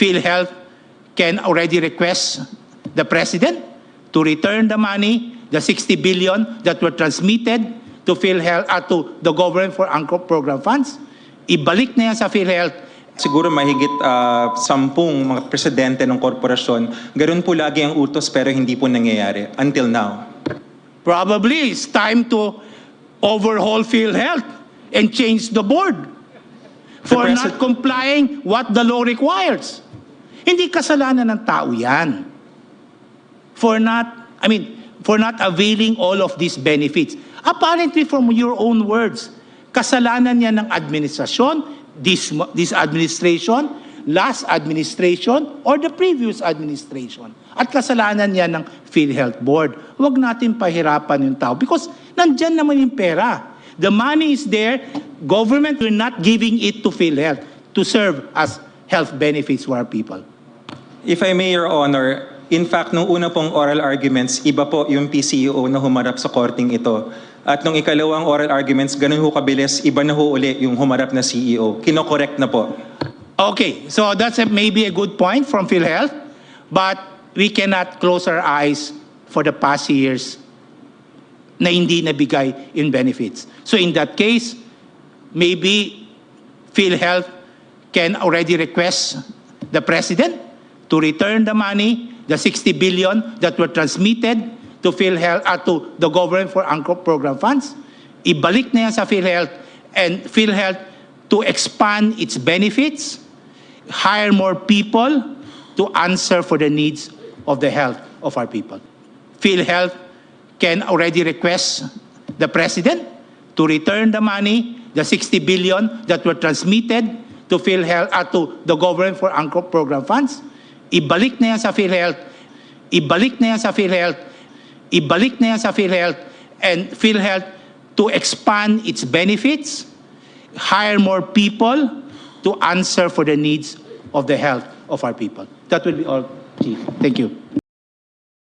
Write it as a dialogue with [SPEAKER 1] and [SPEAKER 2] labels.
[SPEAKER 1] PhilHealth can already request the President to return the money, the 60 billion that were transmitted to PhilHealth, uh, to the government for Angkor program funds. Ibalik na yan sa PhilHealth
[SPEAKER 2] Siguro mahigit ah, sampung mga presidente ng korporasyon, ganun po lagi ang utos pero hindi po nangyayari until now.
[SPEAKER 1] Probably it's time to overhaul PhilHealth and change the board for
[SPEAKER 2] The
[SPEAKER 1] not complying what the law requires. Hindi kasalanan ng tao yan. For not, I mean, for not availing all of these benefits. Apparently from your own words, kasalanan yan ng administrasyon, this, this administration, last administration, or the previous administration. At kasalanan yan ng PhilHealth Board. Huwag natin pahirapan yung tao because nandyan naman yung pera. The money is there. Government will not giving it to PhilHealth to serve as health benefits for our people.
[SPEAKER 2] If I may, Your Honor, in fact, nung una pong oral arguments, iba po yung PCEO na humarap sa korting ito. At nung ikalawang oral arguments, ganun ho kabilis, iba na ho uli yung humarap na CEO. Kinokorek na po.
[SPEAKER 1] Okay, so that's a, maybe a good point from PhilHealth, but we cannot close our eyes for the past years na hindi nabigay in benefits. So in that case, maybe PhilHealth can already request the President to return the money, the 60 billion that were transmitted to PhilHealth, uh, to the government for Angkor program funds. Ibalik na yan sa PhilHealth and PhilHealth to expand its benefits, hire more people to answer for the needs of the health of our people. PhilHealth can already request the President to return the money, the 60 billion that were transmitted to PhilHealth, uh, to the government for Angkor program funds. Ibalik na yan sa PhilHealth. Ibalik na yan sa PhilHealth. Ibalik na yan sa PhilHealth and PhilHealth to expand its benefits, hire more people to answer for the needs of the health of our people. That will be all, Chief. Thank you.